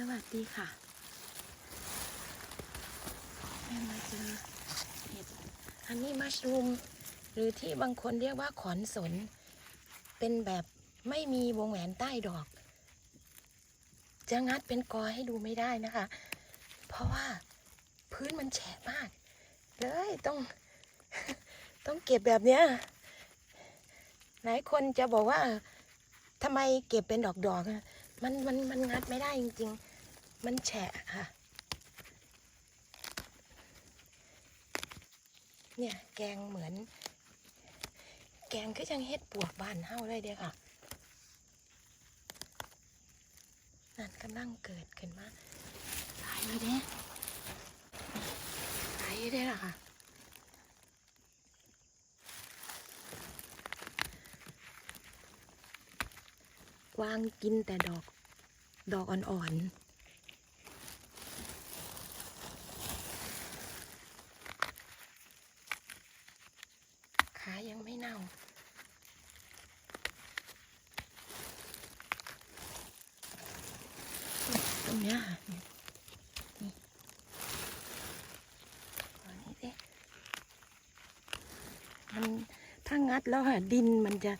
สวัสดีค่ะแม่มาเจอเห็ดอันนี้มัชรูม หรือที่บางคนเรียกว่าขอนสน เป็นแบบไม่มีวงแหวนใต้ดอก จะงัดเป็นกอให้ดูไม่ได้นะคะ เพราะว่าพื้นมันแฉะมาก เลยต้องต้องเก็บแบบเนี้ยหลายคนจะบอกว่าทำไมเก็บเป็นดอกๆมันมันมันงัดไม่ได้จริง ๆ มันแฉะค่ะ เนี่ย แกงเหมือน แกงก็ยังเฮ็ดปวกบานเฮาเลยเด้อค่ะ นั่นกำลังเกิดขึ้นมาหลายอยู่เด้หลายอยู่เด้ล่ะค่ะกวางกินแต่ดอก ดอกอ่อนๆ ขายังไม่เน่า ตรงเนี้ยค่ะเนี่ยนี่ขอนี้สิมันถ้างัดแล้วค่ะดินมันจะ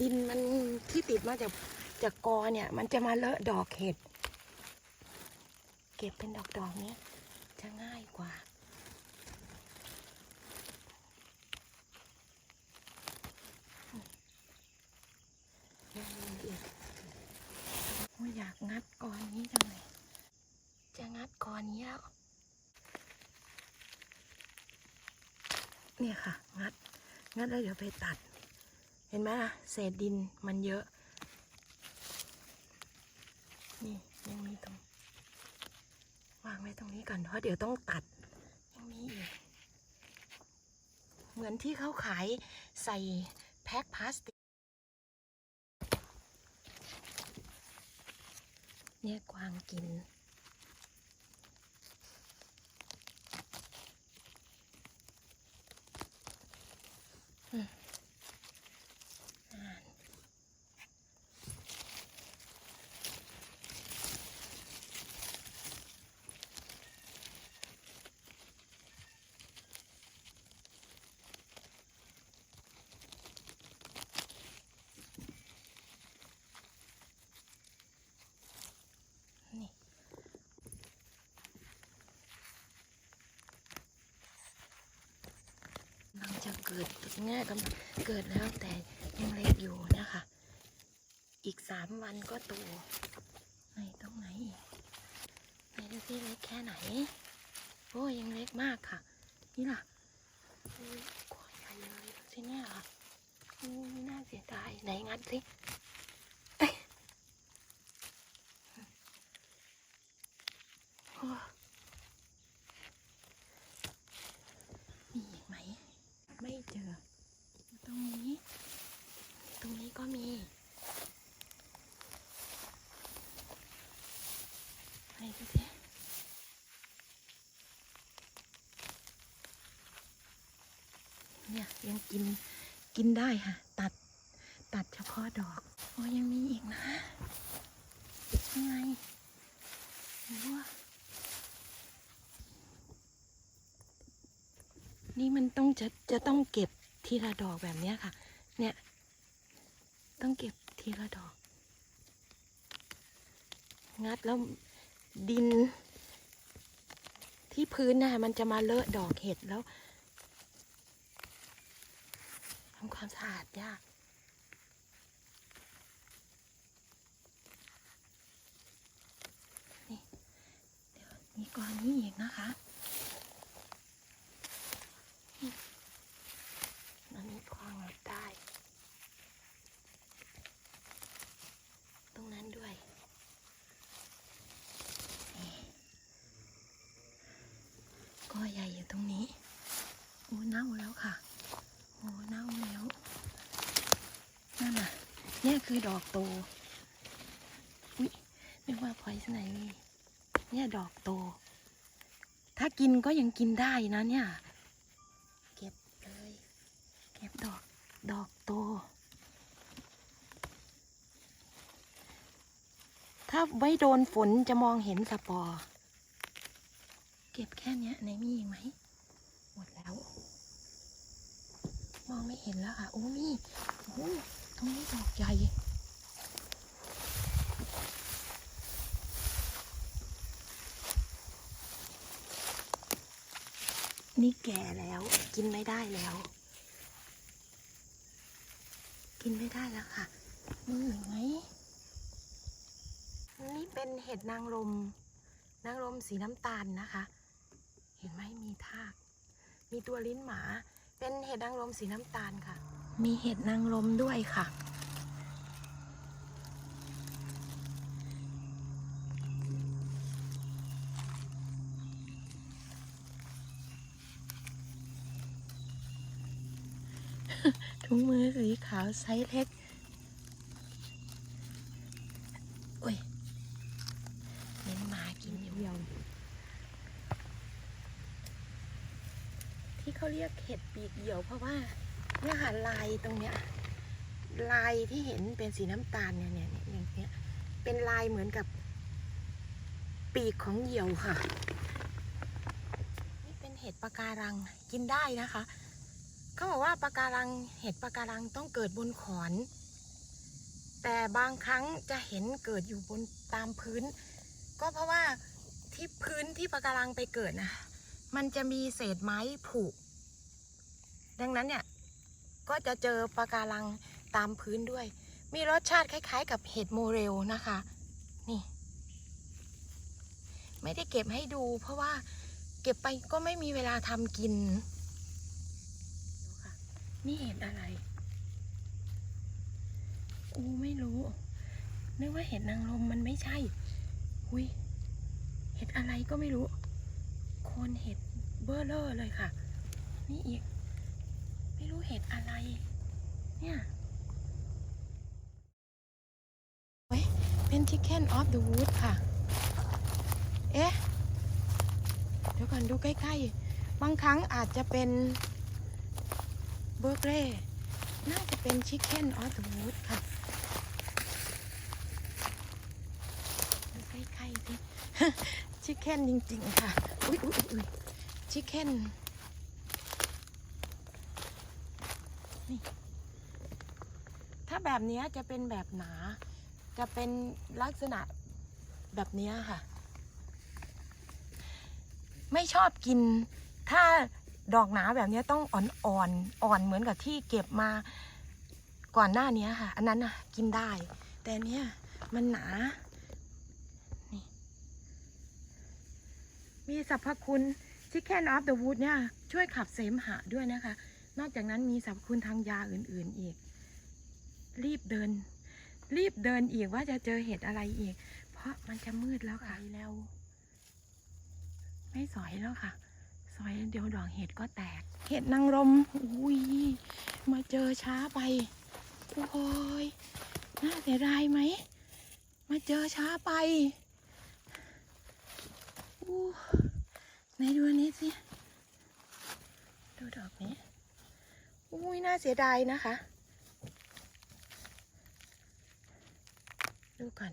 ดินมันที่ติดมาจากจากกอเนี่ย มันจะมาเลอะดอกเห็ด เก็บเป็นดอกดอกๆเนี้ยจะง่ายกว่ายังมีอีกโอ้ยากงัดกอนี้จังเลยจะงัดกอนี้แล้ว เนี่ยค่ะ งัด งัดแล้วเดี๋ยวไปตัด เห็นไหมล่ะ เศษดินมันเยอะ นี่ยังมีตรง วางไว้ตรงนี้ก่อนเพราะเดี๋ยวต้องตัด ยังมีอีก เหมือนที่เขาขายใส่แพ็คพลาสติก เนี่ยกวางกิน อืมอ่านนี่ กำลังจะเกิดเนี่ยกำลังเกิดแล้วแต่ยังเล็กอยู่นะคะ อีกสามวันก็โตไหนตรงไหนอีกไหนดูสิเล็กแค่ไหน โอ้ยยังเล็กมากค่ะ นี่ล่ะโอ้ยกวาดใหญ่เลยดูสิเนี่ยค่ะโอ้ยน่าเสียดายไหนงัดสิโอ้มีอีกไหม ไม่เจอ ตรงนี้ ตรงนี้ก็มีไหนดูสิเนี่ยยังกินกินได้ค่ะ ตัดตัดเฉพาะดอก โอ้ยังมีอีกนะยังไงรือว่านี่มันต้องจะจะต้องเก็บ ทีละดอกแบบนี้ค่ะ เนี่ย ต้องเก็บทีละดอก งัดแล้วดิน ที่พื้นนะคะมันจะมาเลอะดอกเห็ดแล้วทำความสะอาดยากนี่เดี๋ยวมีก้อนนี้อีกนะคะ อันนี้พองัดได้ ตรงนั้นด้วยนี่ก็ใหญ่อยู่ตรงนี้ โอ้เน่าแล้วค่ะ โอ้เน่าแล้ว นั่นน่ะ เนี่ย คือดอกโต อุ๊ยนึกว่าพอยสไนนี่เนี่ยดอกโต ถ้ากินก็ยังกินได้นะเนี่ย เก็บเลย เก็บดอกดอกโต ถ้าไว้โดนฝนจะมองเห็นสปอร์เก็บแค่เนี้ยไหนมีอีกไหม หมดแล้ว มองไม่เห็นแล้วค่ะ โอ้มีโอ้ ตรงนี้ดอกใหญ่นี่แก่แล้ว กินไม่ได้แล้ว กินไม่ได้แล้วค่ะมีอีกไหมนี่เป็นเห็ดนางรมนางรมสีน้ำตาลนะคะ เห็นไหมมีทาก มีตัวลิ้นหมา เป็นเห็ดนางรมสีน้ำตาลค่ะ มีเห็ดนางรมด้วยค่ะ ถุงมือสีขาวไซส์เล็กโอ้ยเลี้ยงหมากินอยู่ยองที่เขาเรียกเห็ดปีกเหี่ยวเพราะว่า เนี่ยค่ะลายตรงเนี้ยลายที่เห็นเป็นสีน้ำตาลเนี่ยเนี่ยเนี่ยอย่างเนี้ยเป็นลายเหมือนกับปีกของเหยี่ยวค่ะ นี่เป็นเห็ดปะการังกินได้นะคะ เขาบอกว่าปะการังเห็ดปะการังต้องเกิดบนขอน แต่บางครั้งจะเห็นเกิดอยู่บนตามพื้น ก็เพราะว่าที่พื้นที่ปะการังไปเกิดนะมันจะมีเศษไม้ผุดังนั้นเนี่ย ก็จะเจอปะการังตามพื้นด้วย มีรสชาติคล้าย ๆ กับเห็ดโมเรลนะคะ นี่ ไม่ได้เก็บให้ดู เพราะว่าเก็บไปก็ไม่มีเวลาทำกิน นี่เห็ดอะไรกูไม่รู้นึกว่าเห็ดนางรมมันไม่ใช่หุยเห็ดอะไรก็ไม่รู้ โคนเห็ดเบอร์เลอร์เลยค่ะ นี่อีก ไม่รู้เห็ดอะไร เนี่ยเว้ยเป็น Chicken of the Wood ค่ะ เอ๊ะ เดี๋ยวก่อนดูใกล้ๆ บางครั้งอาจจะเป็นเบอร์เกรน่าจะเป็นชิคเก้นออ h วูดค่ะดูใกล้ๆสิชิคเก้นจริงๆค่ะ อุ้ยอุ้ยอุ้ยชิคเก้น ถ้า แบบนี้จะเป็นแบบหนา จะเป็นลักษณะแบบนี้ค่ะ ไม่ชอบกิน ถ้าดอกหนาแบบนี้ต้องอ่อนอ่อนอ่อนเหมือนกับที่เก็บมาก่อนหน้านี้ค่ะ อันนั้นน่ะ กินได้ แต่เนี้ยมันหนา นี่ มีสรรพคุณ Chicken of the Wood เนี่ยช่วยขับเสมหะด้วยนะคะ นอกจากนั้นมีสรรพคุณทางยาอื่น ๆ อีก รีบเดิน รีบเดินอีกว่าจะเจอเห็ดอะไรอีก เพราะมันจะมืดแล้วค่ะแล้ว ไม่สอยแล้วค่ะซอยเดี๋ยวดอกเห็ดก็แตก เห็ดนางรมอุ้ยมาเจอช้าไปโอ้ยน่าเสียดายไหมมาเจอช้าไปอู้ไหนดูอันนี้สิดูดอกนี้อุ้ยน่าเสียดายนะคะ ดูก่อน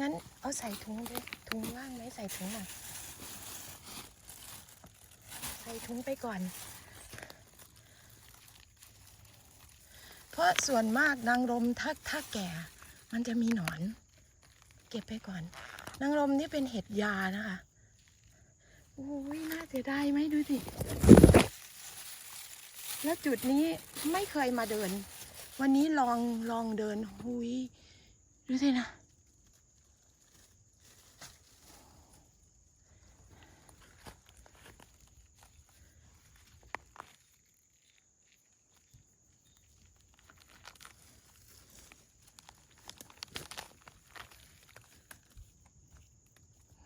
งั้นเอาใส่ถุงเลยถุงว่างไหมใส่ถุงหน่อยใส่ถุงไปก่อน เพราะส่วนมากนางรมถ้าถ้าแก่ มันจะมีหนอน เก็บไปก่อน นางรมนี่เป็นเห็ดยานะคะโอ้ยน่าเสียดายไหมดูสิ แล้วจุดนี้ไม่เคยมาเดิน วันนี้ลองลองเดินหุยดูสินะ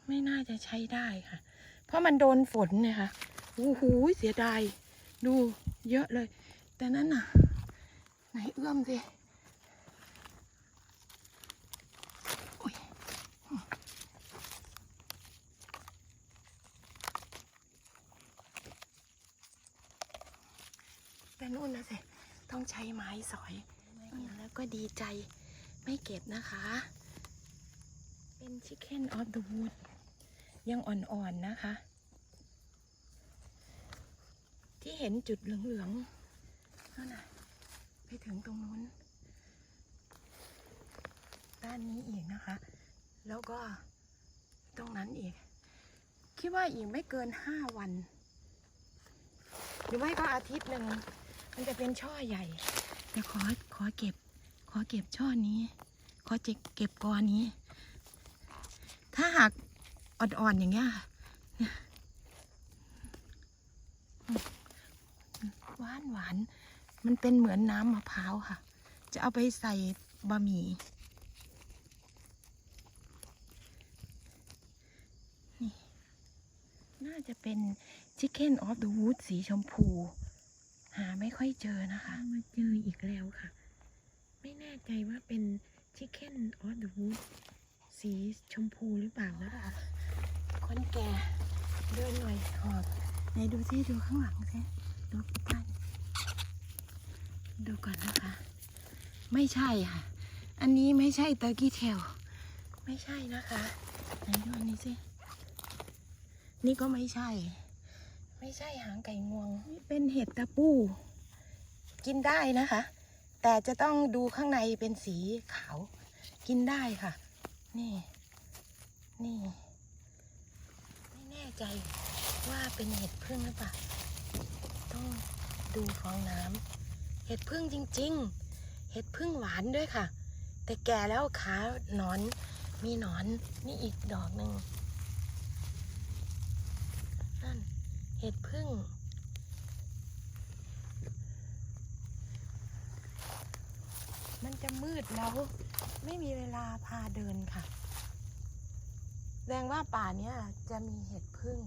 ไม่น่าจะใช้ได้ค่ะ เพราะมันโดนฝนเนี่ยค่ะโอ้โหเสียดาย ดูเยอะเลย แต่นั้นน่ะ ไหนเอื้อมสิแต่นู่นนะสิ ต้องใช้ไม้สอย แล้วก็ดีใจไม่เก็บนะคะ เป็น Chicken of the Wood ยังอ่อนๆนะคะ ที่เห็นจุดเหลืองๆนั่นน่ะ ไปถึงตรงนู้น ด้านนี้อีกนะคะ แล้วก็ตรงนั้นอีก คิดว่าอีกไม่เกินห้าวัน หรือไม่ก็อาทิตย์หนึ่งมันจะเป็นช่อใหญ่ แต่ขอขอเก็บ ขอเก็บช่อนี้ ขอเจ็บเก็บกอนี้ ถ้าหากอ่อนๆอย่างเงี้ยค่ะเนี่ยหวานหวาน มันเป็นเหมือนน้ำมะพร้าวค่ะ จะเอาไปใส่บะหมี่น่าจะเป็น Chicken of the Wood สีชมพู หาไม่ค่อยเจอนะคะ มาเจออีกแล้วค่ะ ไม่แน่ใจว่าเป็น Chicken of the Wood สีชมพูหรือเปล่านะคะคนแก่เดินหน่อยหอบไหนดูซิดูข้างหลังซิดูพี่ท่าน ดูก่อนนะคะ ไม่ใช่ค่ะ อันนี้ไม่ใช่เตอร์กี้เทล ไม่ใช่นะคะ ไหนดูอันนี้สิ นี่ก็ไม่ใช่ ไม่ใช่หางไก่งวง นี่เป็นเห็ดตะปู กินได้นะคะ แต่จะต้องดูข้างในเป็นสีขาว กินได้ค่ะ นี่ นี่ ไม่แน่ใจว่าเป็นเห็ดพึ่งหรือเปล่า ต้องดูฟองน้ำ ห็ดพึ่งจริง ๆ เห็ดพึ่งหวานด้วยค่ะ แต่แก่แล้วขาหนอน มีหนอนนี่อีกดอกหนึ่งนั่นเห็ดพึ่งมันจะมืดแล้ว ไม่มีเวลาพาเดินค่ะแสดงว่าป่าเนี้ยจะมีเห็ดพึ่ง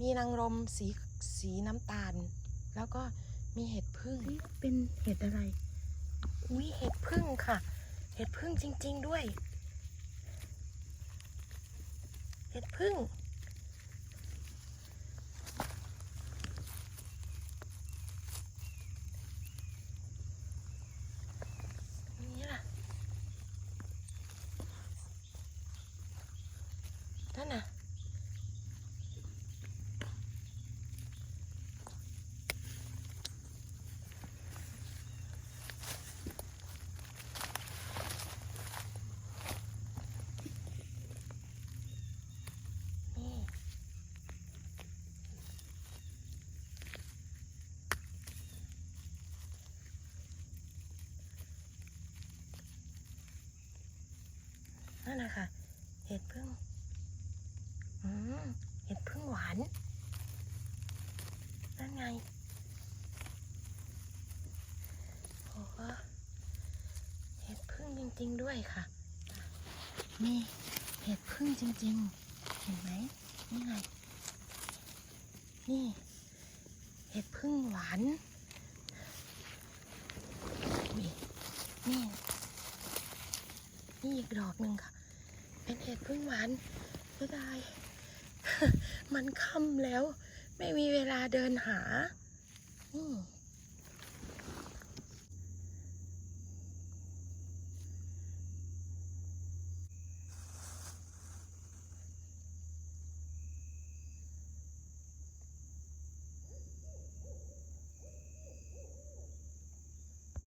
มีนางรมสีสีน้ำตาล แล้วก็ มีเห็ดพึ่งเป็นเห็ดอะไร อุ้ยเห็ดพึ่งค่ะ เห็ดพึ่งจริง ๆด้วย เห็ดพึ่ง นี่ล่ะ นั่นน่ะ นี่ นะคะเห็ดพึ่งอืมเห็ดพึ่งหวานนั่นไงโอ้โหเห็ดพึ่งจริง ๆด้วยค่ะ นี่เห็ดพึ่งจริง ๆ เห็นไหมนี่ไง นี่ เห็ดพึ่งหวานนี่นี่อีกดอกหนึ่งค่ะ เป็นเห็ดพึ่งหวานไม่ได้ มันค่ำแล้ว ไม่มีเวลาเดินหา อืม